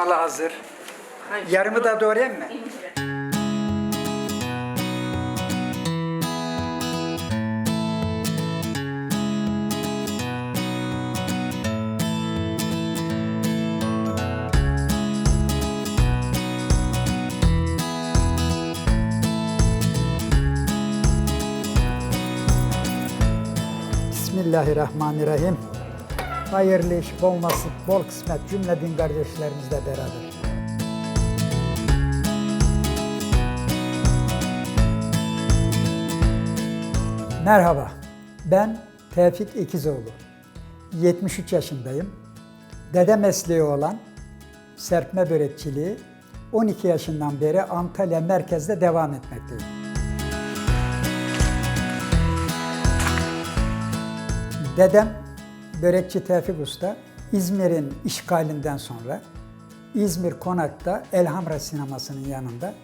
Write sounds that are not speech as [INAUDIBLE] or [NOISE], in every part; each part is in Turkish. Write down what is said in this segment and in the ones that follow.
kıymalı hazır. Yarımı da doğrayayım mı? Bismillahirrahmanirrahim. Hayırlı iş, bol nasip, bol kısmet cümle din kardeşlerimizle beraber. Merhaba, ben Tevfik İkizoğlu. 73 yaşındayım. Dede mesleği olan serpme börekçiliği 12 yaşından beri Antalya merkezde devam etmekteyim. Dedem börekçi Tevfik Usta İzmir'in işgalinden sonra İzmir Konak'ta Elhamra sinemasının yanında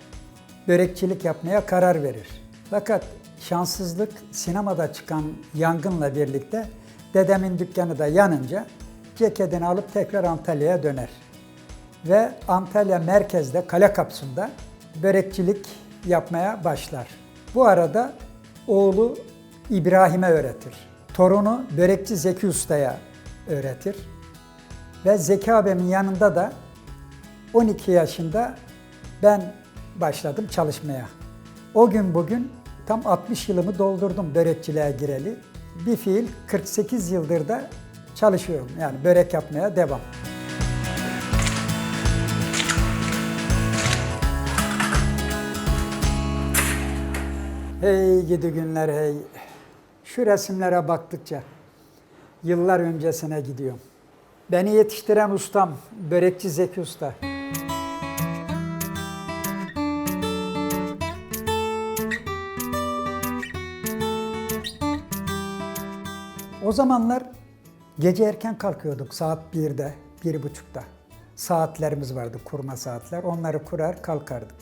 börekçilik yapmaya karar verir. Fakat şanssızlık sinemada çıkan yangınla birlikte dedemin dükkanı da yanınca ceketini alıp tekrar Antalya'ya döner. Ve Antalya merkezde Kale Kapsı'nda börekçilik yapmaya başlar. Bu arada oğlu İbrahim'e öğretir. Torunu börekçi Zeki Usta'ya öğretir. Ve Zeki abimin yanında da 12 yaşında ben başladım çalışmaya. O gün bugün tam 60 yılımı doldurdum börekçiliğe gireli. Bir fiil 48 yıldır da çalışıyorum. Yani börek yapmaya devam. Hey gidi günler hey. Şu resimlere baktıkça yıllar öncesine gidiyorum. Beni yetiştiren ustam, börekçi Zeki Usta. O zamanlar gece erken kalkıyorduk saat 1'de, 1.30'da. Saatlerimiz vardı, kurma saatler. Onları kurar kalkardık.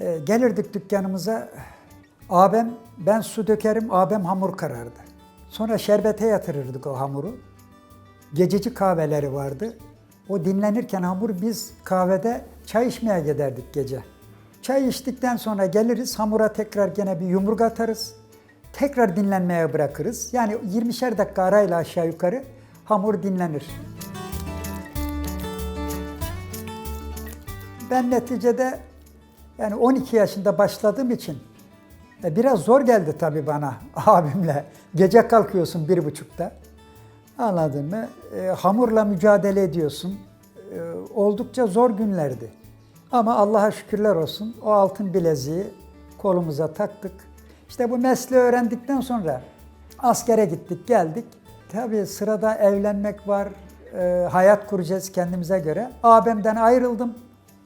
Ee, gelirdik dükkanımıza. Abim, ben su dökerim, abim hamur karardı. Sonra şerbete yatırırdık o hamuru. Gececi kahveleri vardı. O dinlenirken hamur biz kahvede çay içmeye giderdik gece. Çay içtikten sonra geliriz hamura tekrar gene bir yumruk atarız. Tekrar dinlenmeye bırakırız. Yani 20'şer dakika arayla aşağı yukarı hamur dinlenir. Ben neticede yani 12 yaşında başladığım için biraz zor geldi tabii bana [LAUGHS] abimle. Gece kalkıyorsun bir buçukta. Anladın mı? E, hamurla mücadele ediyorsun. E, oldukça zor günlerdi. Ama Allah'a şükürler olsun o altın bileziği kolumuza taktık. İşte bu mesleği öğrendikten sonra askere gittik geldik. Tabii sırada evlenmek var, e, hayat kuracağız kendimize göre. Abimden ayrıldım.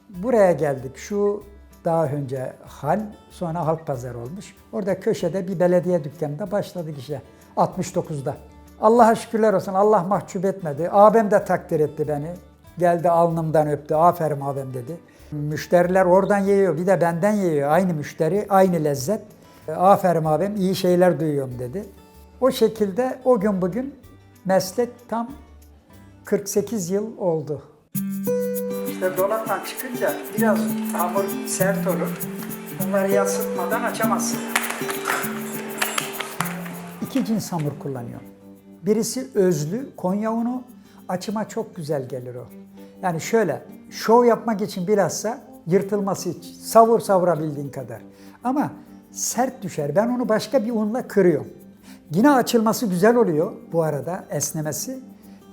Buraya geldik. Şu daha önce hal, sonra halk pazarı olmuş. Orada köşede bir belediye dükkanında başladık işe. 69'da. Allah'a şükürler olsun. Allah mahcup etmedi. Abim de takdir etti beni. Geldi alnımdan öptü. Aferin abim dedi. Müşteriler oradan yiyor. Bir de benden yiyor. Aynı müşteri, aynı lezzet. Aferin abim iyi şeyler duyuyorum dedi. O şekilde o gün bugün meslek tam 48 yıl oldu. İşte dolaptan çıkınca biraz hamur sert olur. Bunları yansıtmadan açamazsın. İki cins hamur kullanıyorum. Birisi özlü, Konya unu. Açıma çok güzel gelir o. Yani şöyle, şov yapmak için bilhassa yırtılması için. Savur savurabildiğin kadar. Ama sert düşer. Ben onu başka bir unla kırıyorum. Yine açılması güzel oluyor bu arada, esnemesi.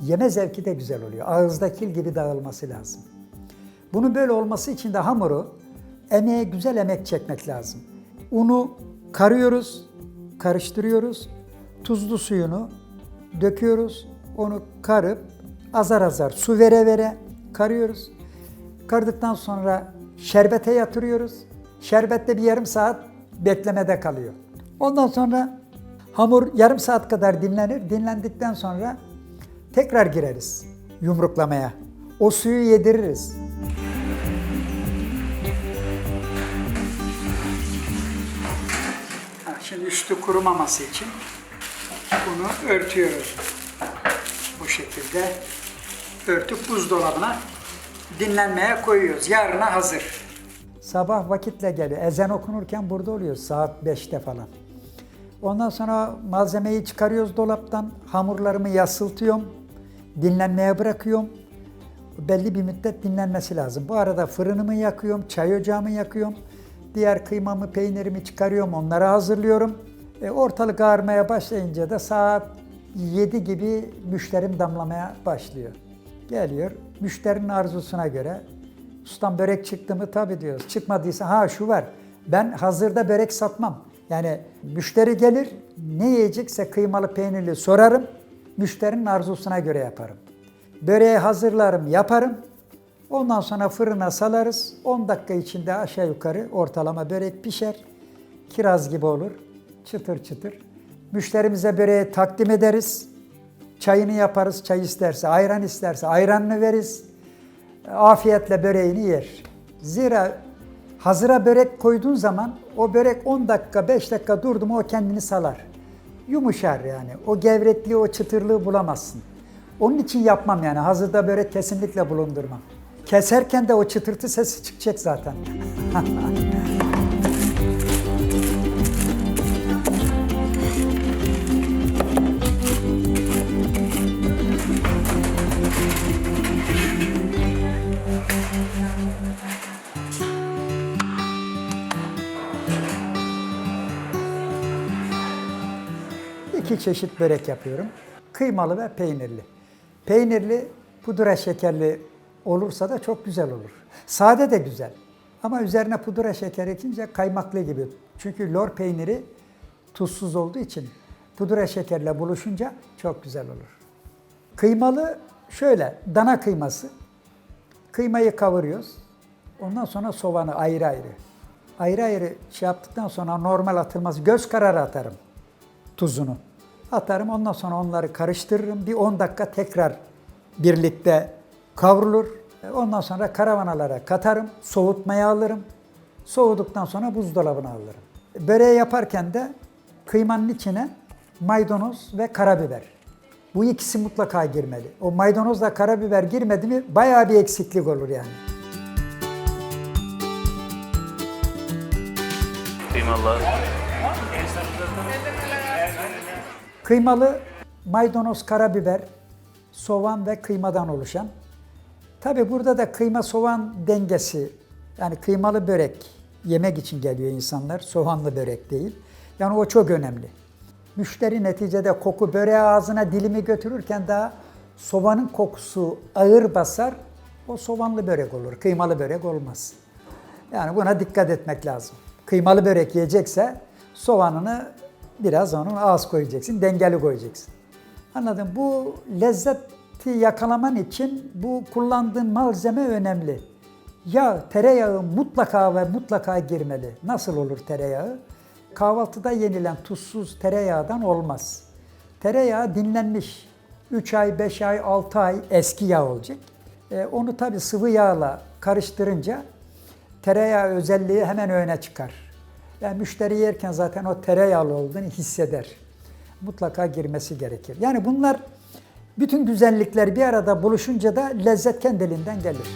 Yeme zevki de güzel oluyor. Ağızda kil gibi dağılması lazım. Bunun böyle olması için de hamuru emeğe güzel emek çekmek lazım. Unu karıyoruz, karıştırıyoruz. Tuzlu suyunu döküyoruz. Onu karıp azar azar su vere vere karıyoruz. Kardıktan sonra şerbete yatırıyoruz. Şerbette bir yarım saat beklemede kalıyor. Ondan sonra hamur yarım saat kadar dinlenir. Dinlendikten sonra tekrar gireriz yumruklamaya. O suyu yediririz. Şimdi üstü kurumaması için bunu örtüyoruz. Bu şekilde örtüp buzdolabına dinlenmeye koyuyoruz. Yarına hazır. Sabah vakitle geliyor. Ezan okunurken burada oluyoruz saat 5'te falan. Ondan sonra malzemeyi çıkarıyoruz dolaptan. Hamurlarımı yasıltıyorum. Dinlenmeye bırakıyorum. Belli bir müddet dinlenmesi lazım. Bu arada fırınımı yakıyorum, çay ocağımı yakıyorum. Diğer kıymamı, peynirimi çıkarıyorum, onları hazırlıyorum. E, ortalık ağarmaya başlayınca da saat 7 gibi müşterim damlamaya başlıyor. Geliyor, müşterinin arzusuna göre Ustam börek çıktı mı? Tabii diyoruz. Çıkmadıysa ha şu var. Ben hazırda börek satmam. Yani müşteri gelir ne yiyecekse kıymalı peynirli sorarım. Müşterinin arzusuna göre yaparım. Böreği hazırlarım, yaparım. Ondan sonra fırına salarız. 10 dakika içinde aşağı yukarı ortalama börek pişer. Kiraz gibi olur. Çıtır çıtır. Müşterimize böreği takdim ederiz. Çayını yaparız. Çay isterse, ayran isterse ayranını veririz afiyetle böreğini yer. Zira hazıra börek koyduğun zaman o börek 10 dakika 5 dakika durdu mu o kendini salar. Yumuşar yani. O gevrekliği, o çıtırlığı bulamazsın. Onun için yapmam yani. Hazırda börek kesinlikle bulundurmam. Keserken de o çıtırtı sesi çıkacak zaten. [LAUGHS] İki çeşit börek yapıyorum. Kıymalı ve peynirli. Peynirli, pudra şekerli olursa da çok güzel olur. Sade de güzel. Ama üzerine pudra şeker ekince kaymaklı gibi. Çünkü lor peyniri tuzsuz olduğu için pudra şekerle buluşunca çok güzel olur. Kıymalı şöyle, dana kıyması. Kıymayı kavuruyoruz. Ondan sonra soğanı ayrı ayrı. Ayrı ayrı şey yaptıktan sonra normal atılmaz. Göz kararı atarım tuzunu. Atarım ondan sonra onları karıştırırım. Bir 10 dakika tekrar birlikte kavrulur. E, Ondan sonra karavanalara katarım. Soğutmaya alırım. Soğuduktan sonra buzdolabına alırım. Böreği yaparken de kıymanın içine maydanoz ve karabiber. Bu ikisi mutlaka girmeli. O maydanozla karabiber girmedi mi bayağı bir eksiklik olur yani. Kıymalı. Kıymalı maydanoz, karabiber, soğan ve kıymadan oluşan. Tabi burada da kıyma soğan dengesi yani kıymalı börek yemek için geliyor insanlar. Soğanlı börek değil. Yani o çok önemli. Müşteri neticede koku böreği ağzına dilimi götürürken daha soğanın kokusu ağır basar. O soğanlı börek olur. Kıymalı börek olmaz. Yani buna dikkat etmek lazım. Kıymalı börek yiyecekse soğanını biraz onun az koyacaksın, dengeli koyacaksın. Anladım. Bu lezzeti yakalaman için bu kullandığın malzeme önemli. Yağ, tereyağı mutlaka ve mutlaka girmeli. Nasıl olur tereyağı? Kahvaltıda yenilen tuzsuz tereyağdan olmaz. Tereyağı dinlenmiş. 3 ay, 5 ay, 6 ay eski yağ olacak. E, onu tabi sıvı yağla karıştırınca tereyağı özelliği hemen öne çıkar. Yani müşteri yerken zaten o tereyağlı olduğunu hisseder. Mutlaka girmesi gerekir. Yani bunlar bütün güzellikler bir arada buluşunca da lezzet kendiliğinden gelir.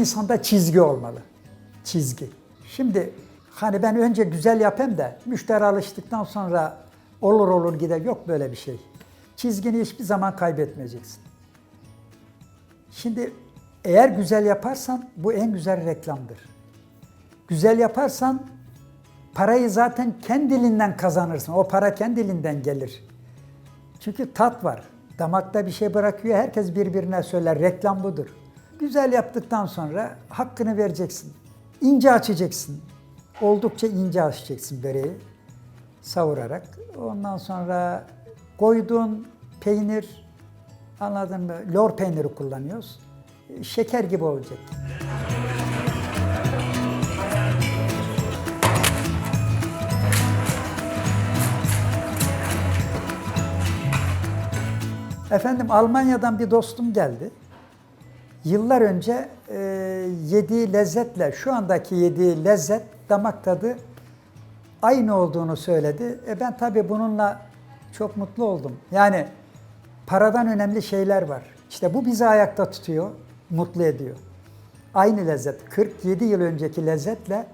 İnsanda çizgi olmalı. Çizgi. Şimdi hani ben önce güzel yapayım da müşteri alıştıktan sonra olur olur gider yok böyle bir şey. Çizgini hiçbir zaman kaybetmeyeceksin. Şimdi eğer güzel yaparsan bu en güzel reklamdır. Güzel yaparsan parayı zaten kendiliğinden kazanırsın. O para kendiliğinden gelir. Çünkü tat var. Damakta bir şey bırakıyor. Herkes birbirine söyler. Reklam budur. Güzel yaptıktan sonra hakkını vereceksin. İnce açacaksın. Oldukça ince açacaksın böreği. savurarak. Ondan sonra koyduğun peynir, anladın mı? Lor peyniri kullanıyoruz. Şeker gibi olacak. Efendim Almanya'dan bir dostum geldi. Yıllar önce e, yediği lezzetle şu andaki yediği lezzet, damak tadı aynı olduğunu söyledi. E ben tabii bununla çok mutlu oldum. Yani paradan önemli şeyler var. İşte bu bizi ayakta tutuyor, mutlu ediyor. Aynı lezzet, 47 yıl önceki lezzetle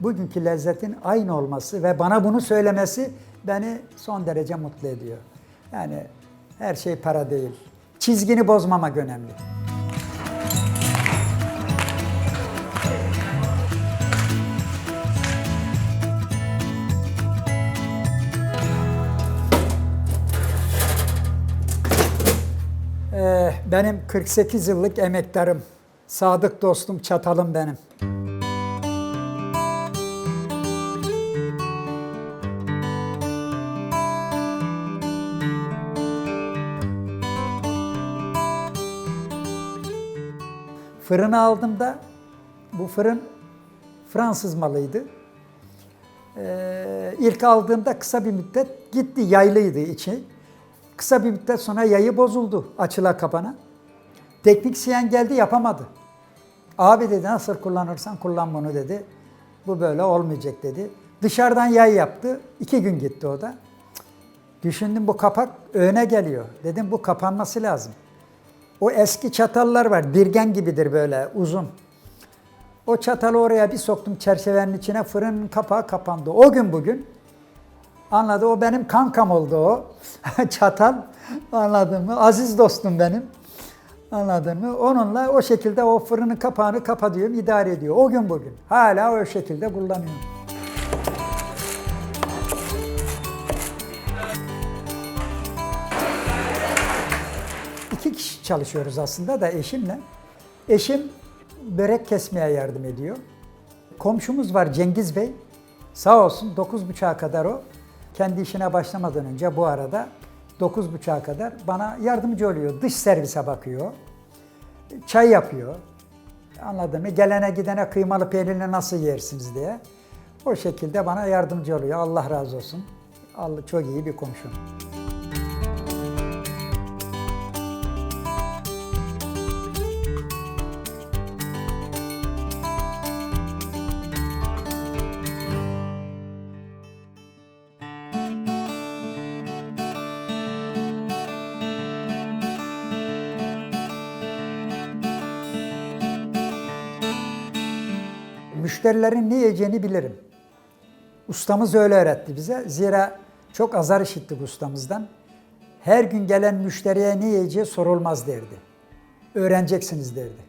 bugünkü lezzetin aynı olması ve bana bunu söylemesi beni son derece mutlu ediyor. Yani her şey para değil. Çizgini bozmamak önemli. Benim 48 yıllık emektarım, sadık dostum, çatalım benim. Fırını aldığımda bu fırın Fransız malıydı. Ee, ilk aldığımda kısa bir müddet gitti, yaylıydı içi. Kısa bir müddet sonra yayı bozuldu açıla kapana. Teknisyen geldi yapamadı. Abi dedi nasıl kullanırsan kullan bunu dedi. Bu böyle olmayacak dedi. Dışarıdan yay yaptı. İki gün gitti o da. Düşündüm bu kapak öne geliyor. Dedim bu kapanması lazım. O eski çatallar var. Dirgen gibidir böyle uzun. O çatalı oraya bir soktum çerçevenin içine. Fırının kapağı kapandı. O gün bugün anladı. O benim kankam oldu o. [LAUGHS] Çatal. Anladın mı? Aziz dostum benim. Anladın mı? Onunla o şekilde o fırının kapağını kapatıyorum, idare ediyor. O gün bugün. Hala o şekilde kullanıyorum. İki kişi çalışıyoruz aslında da eşimle. Eşim börek kesmeye yardım ediyor. Komşumuz var Cengiz Bey. Sağ olsun 9.30'a kadar o. Kendi işine başlamadan önce bu arada 9.30'a kadar bana yardımcı oluyor. Dış servise bakıyor. Çay yapıyor. Anladın mı? Gelene gidene kıymalı peynirle nasıl yersiniz diye. O şekilde bana yardımcı oluyor. Allah razı olsun. Allah çok iyi bir komşum. Müşterilerin ne yiyeceğini bilirim. Ustamız öyle öğretti bize. Zira çok azar işittik ustamızdan. Her gün gelen müşteriye ne yiyeceği sorulmaz derdi. Öğreneceksiniz derdi.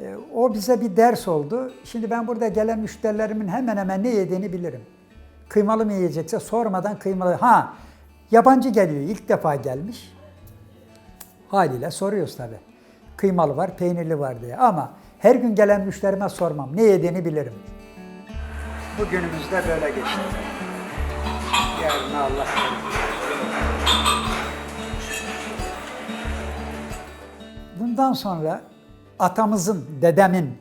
E, O bize bir ders oldu. Şimdi ben burada gelen müşterilerimin hemen hemen ne yediğini bilirim. Kıymalı mı yiyecekse sormadan kıymalı. Ha, yabancı geliyor, ilk defa gelmiş. Haliyle soruyoruz tabii. Kıymalı var, peynirli var diye. Ama her gün gelen müşterime sormam. Ne yediğini bilirim. Bugünümüzde böyle geçti. Yarın Allah Bundan sonra atamızın, dedemin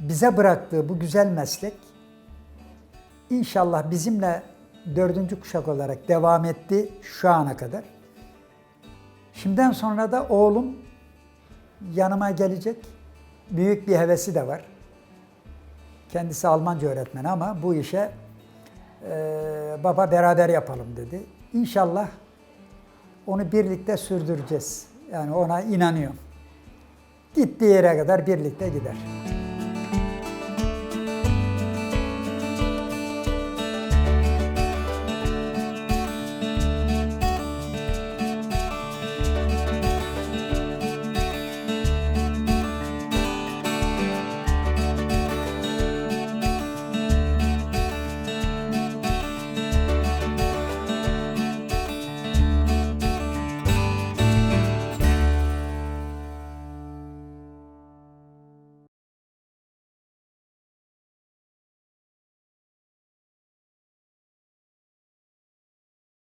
bize bıraktığı bu güzel meslek inşallah bizimle dördüncü kuşak olarak devam etti şu ana kadar. Şimdiden sonra da oğlum yanıma gelecek. Büyük bir hevesi de var. Kendisi Almanca öğretmeni ama bu işe e, baba beraber yapalım dedi. İnşallah onu birlikte sürdüreceğiz. Yani ona inanıyorum. Gittiği yere kadar birlikte gider.